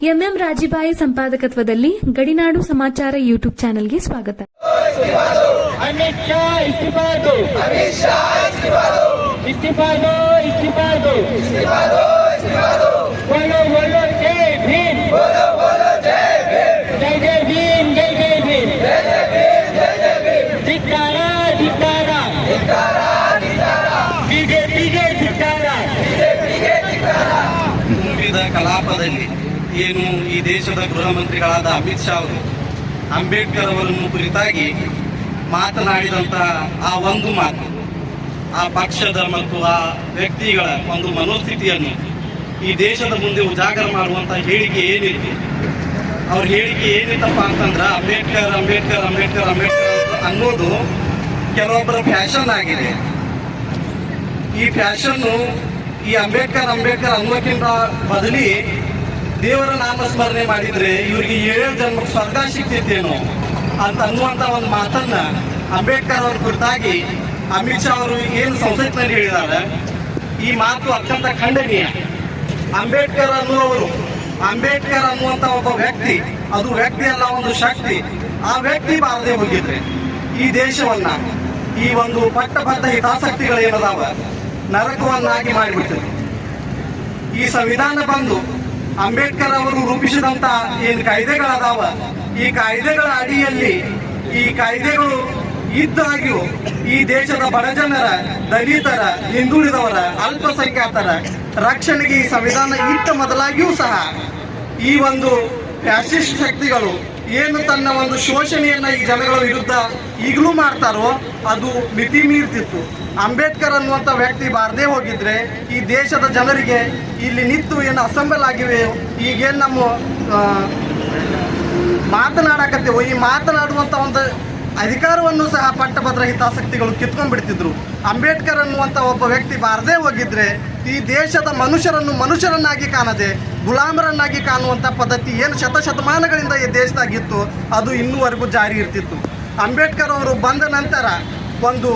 MM ರಾಜಿಬಾಯಿ ಸಂಪಾದಕತ್ವದಲ್ಲಿ ಗಡಿನಾಡು ಸಮಾಚಾರ YouTube ಚಾನೆಲ್ಗೆ ಸ್ವಾಗತ. ಇಸ್ತಿಫಾ ಏನು ಈ ದೇಶದ ಗೃಹ ಮಂತ್ರಿಗಳಾದ ಅಮಿತ್ ಶಾ ಅವರು ಅಂಬೇಡ್ಕರ್ ಅವರನ್ನು ಕುರಿತಾಗಿ ಮಾತನಾಡಿದಂತಹ ಆ ಒಂದು ಮಾತು, ಆ ಪಕ್ಷದ ಮತ್ತು ಆ ವ್ಯಕ್ತಿಗಳ ಒಂದು ಮನೋಸ್ಥಿತಿಯನ್ನು ಈ ದೇಶದ ಮುಂದೆ ಉಜಾಗರ ಮಾಡುವಂತ ಹೇಳಿಕೆ ಏನಿದೆ? ಅವ್ರ ಹೇಳಿಕೆ ಏನಿತ್ತಪ್ಪ ಅಂತಂದ್ರ ಅಂಬೇಡ್ಕರ್ ಅಂಬೇಡ್ಕರ್ ಅಂಬೇಡ್ಕರ್ ಅಂಬೇಡ್ಕರ್ ಅನ್ನೋದು ಕೆಲವೊಬ್ಬರ ಫ್ಯಾಷನ್ ಆಗಿದೆ. ಈ ಫ್ಯಾಷನ್ನು ಈ ಅಂಬೇಡ್ಕರ್ ಅಂಬೇಡ್ಕರ್ ಅನ್ನೋಕ್ಕಿಂತ ಬದಲಿ ದೇವರ ನಾಮಸ್ಮರಣೆ ಮಾಡಿದ್ರೆ ಇವರಿಗೆ ಏಳು ಜನ್ಮಕ್ಕೆ ಸ್ವರ್ಗ ಸಿಗ್ತಿತ್ತೇನೋ ಅಂತ ಅನ್ನುವಂತ ಒಂದು ಮಾತನ್ನ ಅಂಬೇಡ್ಕರ್ ಅವ್ರ ಕುರಿತಾಗಿ ಅಮಿತ್ ಶಾ ಅವರು ಏನು ಸಂಸತ್ನಲ್ಲಿ ಹೇಳಿದಾರೆ ಈ ಮಾತು ಅತ್ಯಂತ ಖಂಡನೀಯ. ಅಂಬೇಡ್ಕರ್ ಅನ್ನುವರು ಅಂಬೇಡ್ಕರ್ ಅನ್ನುವಂತ ಒಬ್ಬ ವ್ಯಕ್ತಿ, ಅದು ವ್ಯಕ್ತಿ ಅಲ್ಲ, ಒಂದು ಶಕ್ತಿ. ಆ ವ್ಯಕ್ತಿ ಬಾರದೆ ಹೋಗಿದ್ರೆ ಈ ದೇಶವನ್ನ, ಈ ಒಂದು ಪಟ್ಟಬದ್ಧ ಹಿತಾಸಕ್ತಿಗಳೇನದಾವ? ನರಕವನ್ನಾಗಿ ಮಾಡಿಬಿಟ್ಟಿದೆ ಈ ಸಂವಿಧಾನ ಬಂದು ಅಂಬೇಡ್ಕರ್ ಅವರು ರೂಪಿಸಿದಂತ ಏನ್ ಕಾಯ್ದೆಗಳದಾವ. ಈ ಕಾಯ್ದೆಗಳ ಅಡಿಯಲ್ಲಿ ಈ ಕಾಯ್ದೆಗಳು ಇದ್ದಾಗ್ಯೂ ಈ ದೇಶದ ಬಡಜನರ ದಲಿತರ, ಹಿಂದುಳಿದವರ, ಅಲ್ಪಸಂಖ್ಯಾತರ ರಕ್ಷಣೆಗೆ ಈ ಸಂವಿಧಾನ ಇಟ್ಟ ಮೊದಲಾಗಿಯೂ ಸಹ ಈ ಒಂದು ಫ್ಯಾಸಿಸ್ಟ್ ಶಕ್ತಿಗಳು ಏನು ತನ್ನ ಒಂದು ಶೋಷಣೆಯನ್ನ ಈ ಜನಗಳ ವಿರುದ್ಧ ಈಗಲೂ ಮಾಡ್ತಾರೋ ಅದು ಮಿತಿ ಮೀರ್ತಿತ್ತು ಅಂಬೇಡ್ಕರ್ ಅನ್ನುವಂಥ ವ್ಯಕ್ತಿ ಬಾರದೇ ಹೋಗಿದ್ರೆ ಈ ದೇಶದ ಜನರಿಗೆ ಇಲ್ಲಿ ನಿಂತು ಏನು ಅಸೆಂಬಲ್ ಆಗಿವೆ ಈಗೇನು ನಮ್ಮ ಮಾತನಾಡಕತ್ತೇವೋ, ಈ ಮಾತನಾಡುವಂತ ಒಂದು ಅಧಿಕಾರವನ್ನು ಸಹ ಪಟ್ಟಭದ್ರ ಹಿತಾಸಕ್ತಿಗಳು ಕಿತ್ಕೊಂಡ್ ಬಿಡ್ತಿದ್ರು ಅಂಬೇಡ್ಕರ್ ಅನ್ನುವಂತ ಒಬ್ಬ ವ್ಯಕ್ತಿ ಬಾರದೇ ಹೋಗಿದ್ರೆ ಈ ದೇಶದ ಮನುಷ್ಯರನ್ನು ಮನುಷ್ಯರನ್ನಾಗಿ ಕಾಣದೆ ಗುಲಾಮರನ್ನಾಗಿ ಕಾಣುವಂತ ಪದ್ಧತಿ ಏನು ಶತಶತಮಾನಗಳಿಂದ ಈ ದೇಶದಾಗಿತ್ತು, ಅದು ಇನ್ನೂವರೆಗೂ ಜಾರಿ ಇರ್ತಿತ್ತು. ಅಂಬೇಡ್ಕರ್ ಅವರು ಬಂದ ನಂತರ ಒಂದು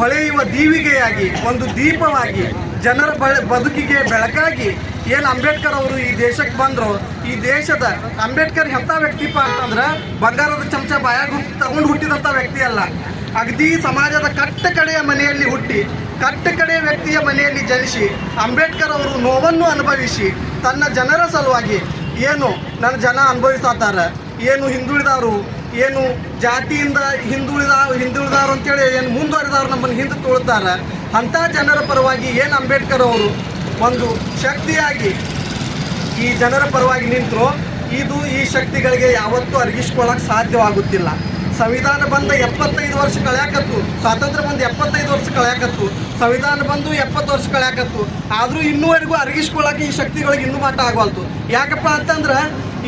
ಹೊಳೆಯುವ ದೀವಿಗೆಯಾಗಿ, ಒಂದು ದೀಪವಾಗಿ, ಜನರ ಬದುಕಿಗೆ ಬೆಳಕಾಗಿ ಏನು ಅಂಬೇಡ್ಕರ್ ಅವರು ಈ ದೇಶಕ್ಕೆ ಬಂದರು, ಈ ದೇಶದ ಅಂಬೇಡ್ಕರ್ ಎಂಥ ವ್ಯಕ್ತಿಪ್ಪ ಅಂತಂದ್ರೆ ಬಂಗಾರದ ಚಮಚ ಬಾಯಾಗ ತಗೊಂಡು ಹುಟ್ಟಿದಂಥ ವ್ಯಕ್ತಿ ಅಲ್ಲ. ಅಗದಿ ಸಮಾಜದ ಕಟ್ಟ ಕಡೆಯ ಮನೆಯಲ್ಲಿ ಹುಟ್ಟಿ, ಕಟ್ಟ ಕಡೆಯ ವ್ಯಕ್ತಿಯ ಮನೆಯಲ್ಲಿ ಜನಿಸಿ ಅಂಬೇಡ್ಕರ್ ಅವರು ನೋವನ್ನು ಅನುಭವಿಸಿ ತನ್ನ ಜನರ ಸಲುವಾಗಿ ಏನು ನನ್ನ ಜನ ಅನುಭವಿಸತ್ತಾರ ಏನು ಹಿಂದುಳಿದವರು ಏನು ಜಾತಿಯಿಂದ ಹಿಂದುಳಿದ ಹಿಂದುಳಿದವರು ಅಂತೇಳಿ ಏನು ಮುಂದುವರೆದವ್ರು ನಮ್ಮನ್ನು ಹಿಂದೆ ತುಳಿದಾರ ಅಂಥ ಜನರ ಪರವಾಗಿ ಏನು ಅಂಬೇಡ್ಕರ್ ಅವರು ಒಂದು ಶಕ್ತಿಯಾಗಿ ಈ ಜನರ ಪರವಾಗಿ ನಿಂತರು, ಇದು ಈ ಶಕ್ತಿಗಳಿಗೆ ಯಾವತ್ತೂ ಅರಗಿಸ್ಕೊಳ್ಳೋಕೆ ಸಾಧ್ಯವಾಗುತ್ತಿಲ್ಲ. ಸಂವಿಧಾನ ಬಂದ ಎಪ್ಪತ್ತೈದು ವರ್ಷ ಕಳ್ಯಾಕತ್ತು, ಸ್ವಾತಂತ್ರ್ಯ ಬಂದು ಎಪ್ಪತ್ತೈದು ವರ್ಷ ಕಳ್ಯಾಕತ್ತು, ಸಂವಿಧಾನ ಬಂದು ಎಪ್ಪತ್ತು ವರ್ಷ ಕಳ್ಯಾಕತ್ತು, ಆದರೂ ಇನ್ನೂವರೆಗೂ ಅರಗಿಸ್ಕೊಳ್ಳೋಕೆ ಈ ಶಕ್ತಿಗಳಿಗೆ ಇನ್ನೂ ಆಗವಲ್ತು. ಯಾಕಪ್ಪ ಅಂತಂದ್ರೆ,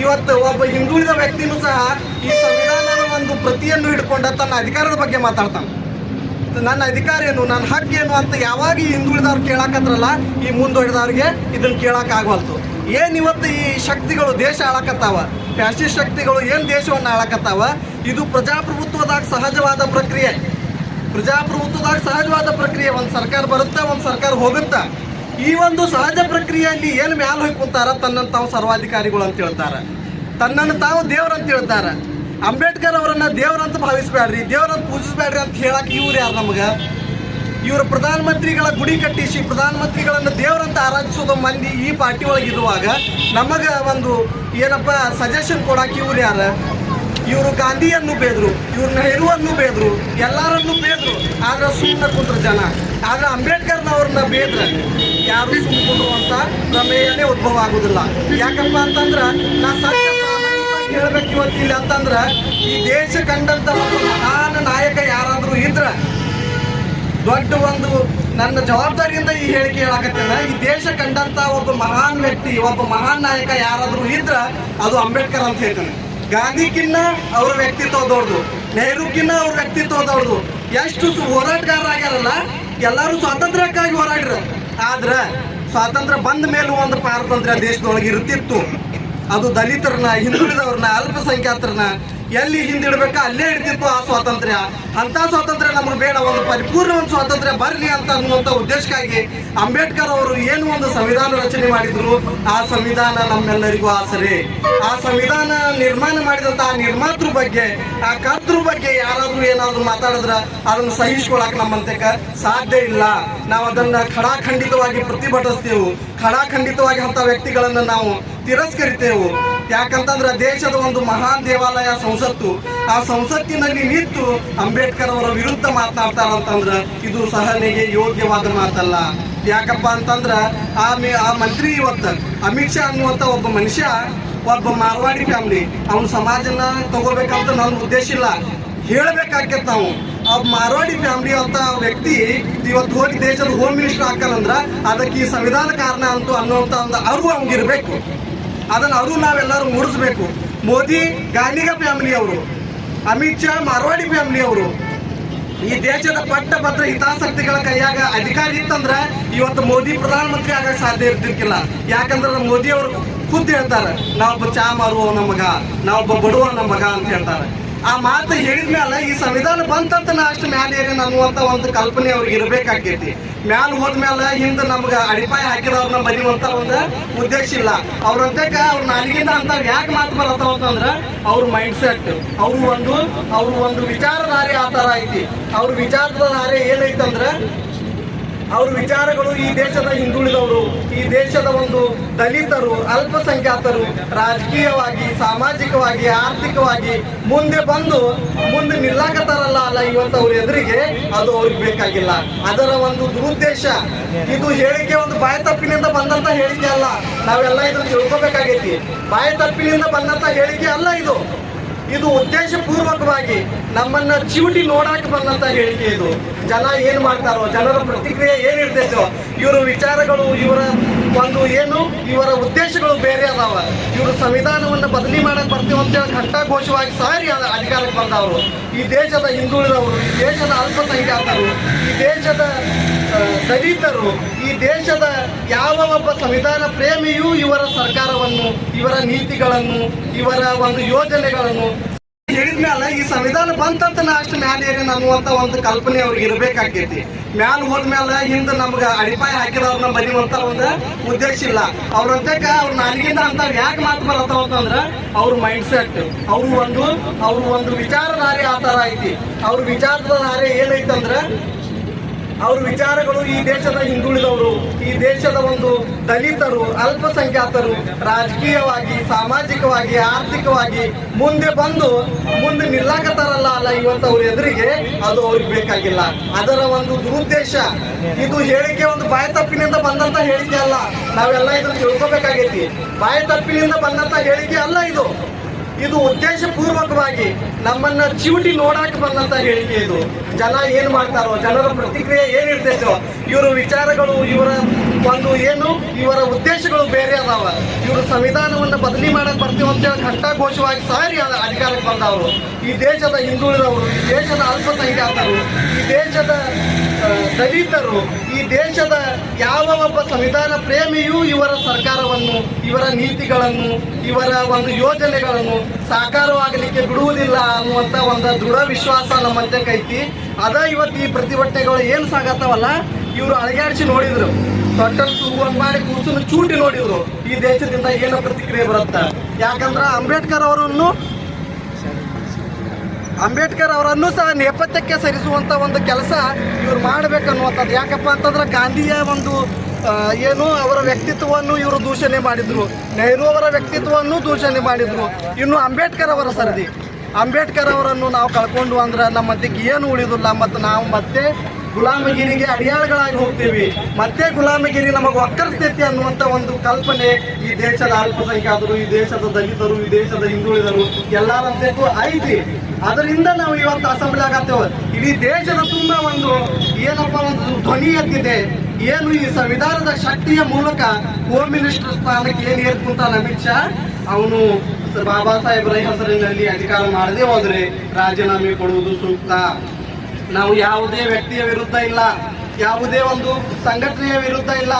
ಇವತ್ತು ಒಬ್ಬ ಹಿಂದುಳಿದ ವ್ಯಕ್ತಿನೂ ಸಹ ಈ ಸಂವಿಧಾನದ ಒಂದು ಪ್ರತಿಯನ್ನು ಹಿಡ್ಕೊಂಡ ತನ್ನ ಅಧಿಕಾರದ ಬಗ್ಗೆ ಮಾತಾಡ್ತಾನೆ. ನನ್ನ ಅಧಿಕಾರ ಏನು ನನ್ನ ಹಕ್ಕು ಏನು ಅಂತ ಯಾವಾಗ ಈ ಹಿಂದುಳಿದವ್ರು ಕೇಳಾಕತ್ರಲ್ಲ, ಈ ಮುಂದುವರಿದವ್ರಿಗೆ ಇದನ್ನು ಕೇಳೋಕ್ಕಾಗವಲ್ತು ಏನು ಇವತ್ತು ಈ ಶಕ್ತಿಗಳು ದೇಶ ಆಳಕತ್ತಾವ? ಫ್ಯಾಸಿಸ್ಟ್ ಶಕ್ತಿಗಳು ಏನ್ ದೇಶವನ್ನ ಆಳಕತ್ತಾವ? ಇದು ಪ್ರಜಾಪ್ರಭುತ್ವದಾಗ ಸಹಜವಾದ ಪ್ರಕ್ರಿಯೆ. ಪ್ರಜಾಪ್ರಭುತ್ವದಾಗ ಸಹಜವಾದ ಪ್ರಕ್ರಿಯೆ. ಒಂದು ಸರ್ಕಾರ ಬರುತ್ತೆ, ಒಂದು ಸರ್ಕಾರ ಹೋಗುತ್ತೆ? ಈ ಒಂದು ಸಹಜ ಪ್ರಕ್ರಿಯೆಯಲ್ಲಿ ಏನು ಮ್ಯಾಲ ಹೋಗಿ ಕುಂತಾರ? ತನ್ನನ್ನು ತಾವು ಸರ್ವಾಧಿಕಾರಿಗಳು ಅಂತ ಹೇಳ್ತಾರೆ. ತನ್ನನ್ನು ತಾವು ಅಂತ ಹೇಳ್ತಾರ. ಅಂಬೇಡ್ಕರ್ ಅವರನ್ನ ದೇವರಂತ ಭಾವಿಸ್ಬೇಡ್ರಿ ದೇವರಂತ ಪೂಜಿಸ್ಬೇಡ್ರಿ ಅಂತ ಹೇಳಕ್ ಇವ್ರು ಯಾರು ನಮಗ? ಇವರು ಪ್ರಧಾನಮಂತ್ರಿಗಳ ಗುಡಿ ಕಟ್ಟಿಸಿ, ಪ್ರಧಾನಮಂತ್ರಿಗಳನ್ನ ದೇವರಂತ ಆರಾಧಿಸೋದು ಮಂದಿ ಈ ಪಾರ್ಟಿ ಒಳಗೆ ಇರುವಾಗ ನಮಗ ಒಂದು ಏನಪ್ಪ ಸಜೆಷನ್ ಕೊಡಕ್ ಇವ್ರು ಯಾರು? ಇವರು ಗಾಂಧಿಯನ್ನು ಬೇದ್ರು ಇವ್ರು ನೆಹರುವನ್ನು ಬೇದ್ರು, ಎಲ್ಲರನ್ನು ಬೇದ್ರು, ಆದ್ರೆ ಸುಮ್ಮನೆ ಕುಂತ್ರ ಜನ. ಆದ್ರೆ ಅಂಬೇಡ್ಕರ್ನವ್ರನ್ನ ಬೇದ್ರ ಯಾರು ಸುಮ್ಮನೆ ಕುಂದ್ರುವಂತ ಪ್ರಮೇಯನೇ ಉದ್ಭವ ಆಗುದಿಲ್ಲ. ಯಾಕಪ್ಪ ಅಂತಂದ್ರ ನಾ ಸತ್ಯ ಪ್ರಾಮಾಣಿಕವಾಗಿ ಇವತ್ತು ಇವತ್ತಿಲ್ಲ ಅಂತಂದ್ರ, ಈ ದೇಶ ಕಂಡಂತ ಒಬ್ಬ ಮಹಾನ್ ನಾಯಕ ಯಾರಾದರೂ ಇದ್ರ ದೊಡ್ಡ ಒಂದು ನನ್ನ ಜವಾಬ್ದಾರಿಯಿಂದ ಈ ಹೇಳಿಕೆ ಹೇಳಕತ್ತೇನೆ. ಈ ದೇಶ ಕಂಡಂತ ಒಬ್ಬ ಮಹಾನ್ ವ್ಯಕ್ತಿ, ಒಬ್ಬ ಮಹಾನ್ ನಾಯಕ ಯಾರಾದರೂ ಇದ್ರ ಅದು ಅಂಬೇಡ್ಕರ್ ಅಂತ ಹೇಳ್ತಾನೆ. ಗಾಂಧಿಗಿನ್ನ ಅವ್ರ ವ್ಯಕ್ತಿತ್ವ ದೊಡ್ಡದು ನೆಹರುಗಿನ್ನ ಅವ್ರ ವ್ಯಕ್ತಿತ್ವ ದೊಡ್ಡದು. ಎಷ್ಟು ಹೋರಾಟಗಾರ ಹೋರಾಟಗಾರರಾಗ್ಯಾರಲ್ಲ ಎಲ್ಲರೂ ಸ್ವಾತಂತ್ರ್ಯಕ್ಕಾಗಿ ಹೋರಾಡ್ರ ಆದ್ರ ಸ್ವಾತಂತ್ರ್ಯ ಬಂದ ಮೇಲೂ ಒಂದು ಪಾರತಂತ್ರ್ಯ ದೇಶದೊಳಗೆ ಇರ್ತಿತ್ತು ಅದು ದಲಿತರನ್ನ, ಹಿಂದುಳಿದವ್ರನ್ನ, ಅಲ್ಪಸಂಖ್ಯಾತರನ್ನ ಎಲ್ಲಿ ಹಿಂದಿಡ್ಬೇಕ? ಅಲ್ಲೇ ಇಡ್ತಿತ್ತು ಆ ಸ್ವಾತಂತ್ರ್ಯ. ಅಂತ ಸ್ವಾತಂತ್ರ್ಯ ನಮ್ಗೆ ಬೇಡ. ಒಂದು ಪರಿಪೂರ್ಣ ಒಂದು ಸ್ವಾತಂತ್ರ್ಯ ಬರಲಿ ಅಂತ ಅನ್ನುವಂಥ ಉದ್ದೇಶಕ್ಕಾಗಿ ಅಂಬೇಡ್ಕರ್ ಅವರು ಏನು ಒಂದು ಸಂವಿಧಾನ ರಚನೆ ಮಾಡಿದ್ರು? ಆ ಸಂವಿಧಾನ ನಮ್ಮೆಲ್ಲರಿಗೂ ಆಸರೆ. ಆ ಸಂವಿಧಾನ ನಿರ್ಮಾಣ ಮಾಡಿದಂತ ಆ ನಿರ್ಮಾತೃ ಬಗ್ಗೆ, ಆ ಕರ್ತೃ ಬಗ್ಗೆ ಯಾರಾದ್ರೂ ಏನಾದ್ರು ಮಾತಾಡಿದ್ರ ಅದನ್ನು ಸಹಿಸ್ಕೊಳಕ್ ನಮ್ಮಂತಕ ಸಾಧ್ಯ ಇಲ್ಲ. ನಾವು ಅದನ್ನ ಖಡಾಖಂಡಿತವಾಗಿ ಪ್ರತಿಭಟಿಸ್ತೇವೆ. ಖಡಾಖಂಡಿತವಾಗಿ ಅಂತ ವ್ಯಕ್ತಿಗಳನ್ನ ನಾವು ತಿರಸ್ಕರಿತೇವೆ. ಯಾಕಂತಂದ್ರೆ ದೇಶದ ಒಂದು ಮಹಾನ್ ದೇವಾಲಯ ಸಂಸತ್ತು. ಆ ಸಂಸತ್ತಿನಲ್ಲಿ ನಿಂತು ಅಂಬೇಡ್ಕರ್ ಅವರ ವಿರುದ್ಧ ಮಾತನಾಡ್ತಾರಂತಂದ್ರ ಇದು ಸಹನೆಗೆ ಯೋಗ್ಯವಾದ ಮಾತಲ್ಲ. ಯಾಕಪ್ಪ ಅಂತಂದ್ರ ಆ ಮೇ- ಆ ಮಂತ್ರಿ ಇವತ್ತು, ಅಮಿತ್ ಶಾ ಅನ್ನುವಂತ ಒಬ್ಬ ಮನುಷ್ಯ, ಒಬ್ಬ ಮಾರ್ವಾಡಿ ಫ್ಯಾಮಿಲಿ, ಅವ್ನ ಸಮಾಜನ ತಗೋಬೇಕಂತ ನನ್ನ ಉದ್ದೇಶ ಇಲ್ಲ. ಹೇಳ್ಬೇಕಾಕೇತ್ ನಾವು. ಆ ಮಾರ್ವಾಡಿ ಫ್ಯಾಮಿಲಿ ಅಂತ ವ್ಯಕ್ತಿ ಇವತ್ತು ಹೋಗಿ ದೇಶದ ಹೋಮ್ ಮಿನಿಸ್ಟರ್ ಹಾಕಲ್ಲಂದ್ರ ಅದಕ್ಕೆ ಈ ಸಂವಿಧಾನ ಕಾರಣ ಅಂತೂ ಅನ್ನುವಂಥ ಒಂದು ಅರಿವು ಅವ್ನಿಗಿರ್ಬೇಕು. ಅದನ್ನ ಅವರು ನಾವೆಲ್ಲರೂ ಮೂಡಿಸ್ಬೇಕು. ಮೋದಿ, ಗಾಂಧಿಗ ಫ್ಯಾಮಿಲಿ ಅವರು ಅಮಿತ್ ಶಾ, ಮಾರ್ವಾಡಿ ಫ್ಯಾಮಿಲಿ ಅವರು ಈ ದೇಶದ ಪಟ್ಟ ಪತ್ರ ಹಿತಾಸಕ್ತಿಗಳ ಕೈಯಾಗ ಅಧಿಕಾರ ಇತ್ತಂದ್ರೆ ಇವತ್ತು ಮೋದಿ ಪ್ರಧಾನಮಂತ್ರಿ ಆಗಕ್ಕೆ ಸಾಧ್ಯ ಇರ್ತಿರ್ಕಿಲ್ಲ. ಯಾಕಂದ್ರೆ ಮೋದಿ ಅವರು ಖುದ್ದು ಹೇಳ್ತಾರೆ, ನಾವೊಬ್ಬ ಚಾ ನಮ್ಮ ಮಗ, ನಾವೊಬ್ಬ ನಮ್ಮ ಮಗ ಅಂತ ಹೇಳ್ತಾರೆ. ಆ ಮಾತು ಹೇಳಿದ್ಮೇಲೆ ಈ ಸಂವಿಧಾನ ಬಂತಂತ ನಾ ಅಷ್ಟು ಮ್ಯಾಲ ಏನೇನ್ ಅನ್ನುವಂತ ಒಂದು ಕಲ್ಪನೆ ಅವ್ರಿಗೆ ಇರಬೇಕಾಗೈತಿ ಮ್ಯಾಲ ಹೋದ್ಮೇಲೆ ಹಿಂದೆ ನಮ್ಗೆ ಅಡಿಪಾಯ ಹಾಕಿದವ್ರನ್ನ ಬರೆಯುವಂತ ಒಂದು ಉದ್ದೇಶ ಇಲ್ಲ. ಅವ್ರಂತಕ ಅವ್ರ ನಾಲಿಗಿಂದ ಅಂತ ಯಾಕೆ ಮಾತು ಬರತ್ತಾವ ಅಂತಂದ್ರ ಅವ್ರ ಮೈಂಡ್ ಸೆಟ್ ಅವ್ರು ಒಂದು, ಅವ್ರ ಒಂದು ವಿಚಾರಧಾರೆ ಆ ಥರ ಐತಿ. ಅವ್ರ ವಿಚಾರಧಾರೆ ಏನೈತಂದ್ರ ಅವ್ರ ವಿಚಾರಗಳು ಈ ದೇಶದ ಹಿಂದುಳಿದವರು, ಈ ಒಂದು ದಲಿತರು, ಅಲ್ಪಸಂಖ್ಯಾತರು ರಾಜಕೀಯವಾಗಿ, ಸಾಮಾಜಿಕವಾಗಿ, ಆರ್ಥಿಕವಾಗಿ ಮುಂದೆ ಬಂದು ಮುಂದೆ ನಿಲ್ಲಾಕತ್ತಾರಲ್ಲ ಅಲ್ಲ ಇವತ್ತು ಅವ್ರ ಎದುರಿಗೆ, ಅದು ಅವ್ರಿಗೆ ಬೇಕಾಗಿಲ್ಲ. ಅದರ ಒಂದು ದುರುದ್ದೇಶ. ಇದು ಹೇಳಿಕೆ ಒಂದು ಬಾಯ ತಪ್ಪಿನಿಂದ ಬಂದಂತ ಹೇಳಿಕೆ ಅಲ್ಲ. ನಾವೆಲ್ಲ ಇದು ತಿಳ್ಕೊಬೇಕಾಗೈತಿ. ಬಾಯ ತಪ್ಪಿನಿಂದ ಬಂದಂತ ಹೇಳಿಕೆ ಅಲ್ಲ ಇದು. ಇದು ಉದ್ದೇಶಪೂರ್ವಕವಾಗಿ ನಮ್ಮನ್ನ ಚಿವುಟಿ ನೋಡಾಕ ಬಂದಂತ ಹೇಳಿಕೆ ಇದು. ಜನ ಏನ್ ಮಾಡ್ತಾರೋ, ಜನರ ಪ್ರತಿಕ್ರಿಯೆ ಏನಿರ್ತೈತೋ ಇವರ ವಿಚಾರಗಳು, ಇವರ ಒಂದು ಏನು, ಇವರ ಉದ್ದೇಶಗಳು ಬೇರೆ ಅದಾವ. ಇವರು ಸಂವಿಧಾನವನ್ನು ಬದಲಿ ಮಾಡಕ್ ಅಂತೇಳಿ ಘಂಟಾಘೋಷವಾಗಿ ಸಾರಿ ಅಧಿಕಾರಕ್ಕೆ ಬಂದವರು. ಈ ದೇಶದ ಹಿಂದುಳಿದವರು, ಈ ದೇಶದ ಅಲ್ಪಸಂಖ್ಯಾತರು, ಈ ದೇಶದ ದಲಿತರು, ಈ ದೇಶದ ಯಾವ ಒಬ್ಬ ಸಂವಿಧಾನ ಪ್ರೇಮಿಯೂ ಇವರ ಸರ್ಕಾರವನ್ನು, ಇವರ ನೀತಿಗಳನ್ನು, ಇವರ ಒಂದು ಯೋಜನೆಗಳನ್ನು ಹೇಳಿದ್ಮೇಲೆ ಈ ಸಂವಿಧಾನ ಬಂತಂತ ನಾ ಅಷ್ಟು ಮ್ಯಾಲ ಅನ್ನುವಂಥ ಒಂದು ಕಲ್ಪನೆ ಅವ್ರಿಗೆ ಇರ್ಬೇಕಾಕೈತಿ. ಮ್ಯಾಲ ಹೋದ್ಮೇಲೆ ಹಿಂದೆ ನಮ್ಗೆ ಅಡಿಪಾಯ ಹಾಕಿದವ್ರನ್ನ ಬರೀವಂತ ಒಂದು ಉದ್ದೇಶ ಇಲ್ಲ. ಅವ್ರಂತಕ ಅವ್ರ ನನಗಿಂದ ಅಂತ ಯಾಕೆ ಮಾತು ಬರತ್ತಾವ ಅಂತಂದ್ರ ಅವ್ರ ಮೈಂಡ್ ಸೆಟ್ ಅವ್ರು ಒಂದು, ಅವ್ರ ಒಂದು ವಿಚಾರಧಾರೆ ಆ ಥರ ಐತಿ. ಅವ್ರ ವಿಚಾರಧಾರೆ ಏನೈತಂದ್ರ ಅವ್ರ ವಿಚಾರಗಳು ಈ ದೇಶದ ಹಿಂದುಳಿದವರು, ಈ ದೇಶದ ಒಂದು ದಲಿತರು, ಅಲ್ಪಸಂಖ್ಯಾತರು ರಾಜಕೀಯವಾಗಿ, ಸಾಮಾಜಿಕವಾಗಿ, ಆರ್ಥಿಕವಾಗಿ ಮುಂದೆ ಬಂದು ಮುಂದೆ ನಿಲ್ಲಾಕತ್ತಾರಲ್ಲ ಅಲ್ಲ ಇವತ್ತು ಅವ್ರ ಎದುರಿಗೆ, ಅದು ಅವ್ರಿಗೆ ಬೇಕಾಗಿಲ್ಲ. ಅದರ ಒಂದು ದುರುದ್ದೇಶ. ಇದು ಹೇಳಿಕೆ ಒಂದು ಬಾಯ ತಪ್ಪಿನಿಂದ ಬಂದಂತ ಹೇಳಿಕೆ ಅಲ್ಲ. ನಾವೆಲ್ಲ ಇದನ್ನು ತಿಳ್ಕೋಬೇಕಾಗೈತಿ. ಬಾಯ ತಪ್ಪಿನಿಂದ ಬಂದಂತ ಹೇಳಿಕೆ ಅಲ್ಲ ಇದು. ಇದು ಉದ್ದೇಶಪೂರ್ವಕವಾಗಿ ನಮ್ಮನ್ನ ಚಿವುಟಿ ನೋಡಾಕ ಬಂದಂತ ಹೇಳಿಕೆ ಇದು. ಜನ ಏನ್ ಮಾಡ್ತಾರೋ, ಜನರ ಪ್ರತಿಕ್ರಿಯೆ ಏನಿರ್ತೈತೋ ಇವರ ವಿಚಾರಗಳು, ಇವರ ಒಂದು ಏನು, ಇವರ ಉದ್ದೇಶಗಳು ಬೇರೆ ಅದಾವ. ಇವರು ಸಂವಿಧಾನವನ್ನ ಬದಲಿ ಮಾಡಕ್ ಬರ್ತೀವಿ ಅಂತೇಳಿ ಘಂಟಾಘೋಷವಾಗಿ ಸಾರಿ ಅಧಿಕಾರಕ್ಕೆ ಬಂದವರು. ಈ ದೇಶದ ಹಿಂದುಳಿದವರು, ಈ ದೇಶದ ಅಲ್ಪಸಂಖ್ಯಾತರು, ಈ ದೇಶದ ದಲಿತರು, ಈ ದೇಶದ ಯಾವ ಒಬ್ಬ ಸಂವಿಧಾನ ಪ್ರೇಮಿಯೂ ಇವರ ಸರ್ಕಾರವನ್ನು, ಇವರ ನೀತಿಗಳನ್ನು, ಇವರ ಒಂದು ಯೋಜನೆಗಳನ್ನು ಸಾಕಾರವಾಗಲಿಕ್ಕೆ ಬಿಡುವುದಿಲ್ಲ ಅನ್ನುವಂತ ಒಂದು ದೃಢ ವಿಶ್ವಾಸ ನಮ್ಮಂತೆ ಕೈತಿ ಅದ ಇವತ್ತು ಈ ಪ್ರತಿಭಟನೆಗಳು ಏನು ಸಾಗತ್ತವಲ್ಲ? ಇವರು ಅಳಗಾಡಿಸಿ ನೋಡಿದ್ರು. ದೊಡ್ಡ ಒಂದ್ ಮಾಡಿ ಕೂಸನ್ನು ಚೂಟಿ ನೋಡಿದ್ರು. ಈ ದೇಶದಿಂದ ಏನು ಪ್ರತಿಕ್ರಿಯೆ ಬರುತ್ತ. ಯಾಕಂದ್ರೆ ಅಂಬೇಡ್ಕರ್ ಅವರನ್ನು ಅಂಬೇಡ್ಕರ್ ಅವರನ್ನು ಸಹ ನೇಪಥ್ಯಕ್ಕೆ ಸರಿಸುವಂಥ ಒಂದು ಕೆಲಸ ಇವ್ರು ಮಾಡ್ಬೇಕನ್ನುವಂಥದ್ದು. ಯಾಕಪ್ಪ ಅಂತಂದ್ರೆ ಗಾಂಧಿಯ ಒಂದು ಏನು ಅವರ ವ್ಯಕ್ತಿತ್ವವನ್ನು ಇವರು ದೂಷಣೆ ಮಾಡಿದ್ರು. ನೆಹರು ಅವರ ವ್ಯಕ್ತಿತ್ವವನ್ನು ದೂಷಣೆ ಮಾಡಿದ್ರು. ಇನ್ನು ಅಂಬೇಡ್ಕರ್ ಅವರ ಸರದಿ. ಅಂಬೇಡ್ಕರ್ ಅವರನ್ನು ನಾವು ಕಳ್ಕೊಂಡು ಅಂದ್ರೆ ನಮ್ಮ ಮಧ್ಯಕ್ಕೆ ಏನು ಉಳಿದಿಲ್ಲ. ಮತ್ತು ನಾವು ಮತ್ತೆ ಗುಲಾಮಗಿರಿಗೆ ಅಡಿಯಾಳುಗಳಾಗಿ ಹೋಗ್ತೀವಿ. ಮತ್ತೆ ಗುಲಾಮಗಿರಿ ನಮಗೆ ಒಕ್ಕರಿಸ್ತೈತಿ ಅನ್ನುವಂತ ಒಂದು ಕಲ್ಪನೆ ಈ ದೇಶದ ಅಲ್ಪಸಂಖ್ಯಾತರು, ಈ ದೇಶದ ದಲಿತರು, ಈ ದೇಶದ ಹಿಂದುಳಿದರು ಎಲ್ಲರಂತೂ ಐತಿ ಅದರಿಂದ ನಾವು ಇವತ್ತು ಅಸೆಂಬ್ಲಿ ಆಗತ್ತೇವೆ. ಇಡೀ ದೇಶದ ತುಂಬ ಒಂದು ಏನಪ್ಪ ಒಂದು ಧ್ವನಿ ಎತ್ತಿದೆ ಏನು ಈ ಸಂವಿಧಾನದ ಶಕ್ತಿಯ ಮೂಲಕ ಹೋಮ್ ಮಿನಿಸ್ಟರ್ ಸ್ಥಾನಕ್ಕೆ ಏನು ಏರ್ಕೊಂತಾನ ಅಮಿತ್ ಶಾ, ಅವನು ಬಾಬಾ ಸಾಹೇಬರ ಹೆಸರಿನಲ್ಲಿ ಅಧಿಕಾರ ಮಾಡದೆ ಹೋದ್ರೆ ರಾಜೀನಾಮೆ ಕೊಡುವುದು ಸೂಕ್ತ. ನಾವು ಯಾವುದೇ ವ್ಯಕ್ತಿಯ ವಿರುದ್ಧ ಇಲ್ಲ. ಯಾವುದೇ ಒಂದು ಸಂಘಟನೆಯ ವಿರುದ್ಧ ಇಲ್ಲ.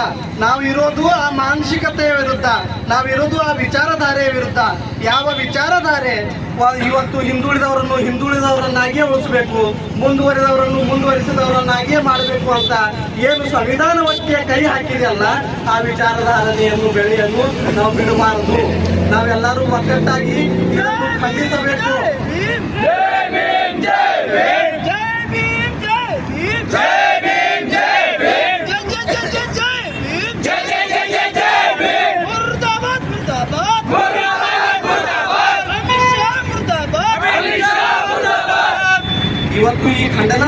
ಇರೋದು ಆ ಮಾನಸಿಕತೆಯ ವಿರುದ್ಧ. ನಾವಿರೋದು ಆ ವಿಚಾರಧಾರೆಯ ವಿರುದ್ಧ. ಯಾವ ವಿಚಾರಧಾರೆ? ಇವತ್ತು ಹಿಂದುಳಿದವರನ್ನು ಹಿಂದುಳಿದವರನ್ನಾಗಿಯೇ ಉಳಿಸಬೇಕು, ಮುಂದುವರಿದವರನ್ನು ಮುಂದುವರಿಸಿದವರನ್ನಾಗಿಯೇ ಮಾಡಬೇಕು ಅಂತ ಏನು ಸಂವಿಧಾನಕ್ಕೆ ಕೈ ಹಾಕಿದೆಯಲ್ಲ ಆ ವಿಚಾರಧಾರಣೆಯನ್ನು, ಬೆಳೆಯನ್ನು ನಾವು ಬಿಡಬಾರದು. ನಾವೆಲ್ಲರೂ ಒಗ್ಗಟ್ಟಾಗಿ ಖಂಡಿಸಬೇಕು. ಇವತ್ತು ಈ ಖಂಡನ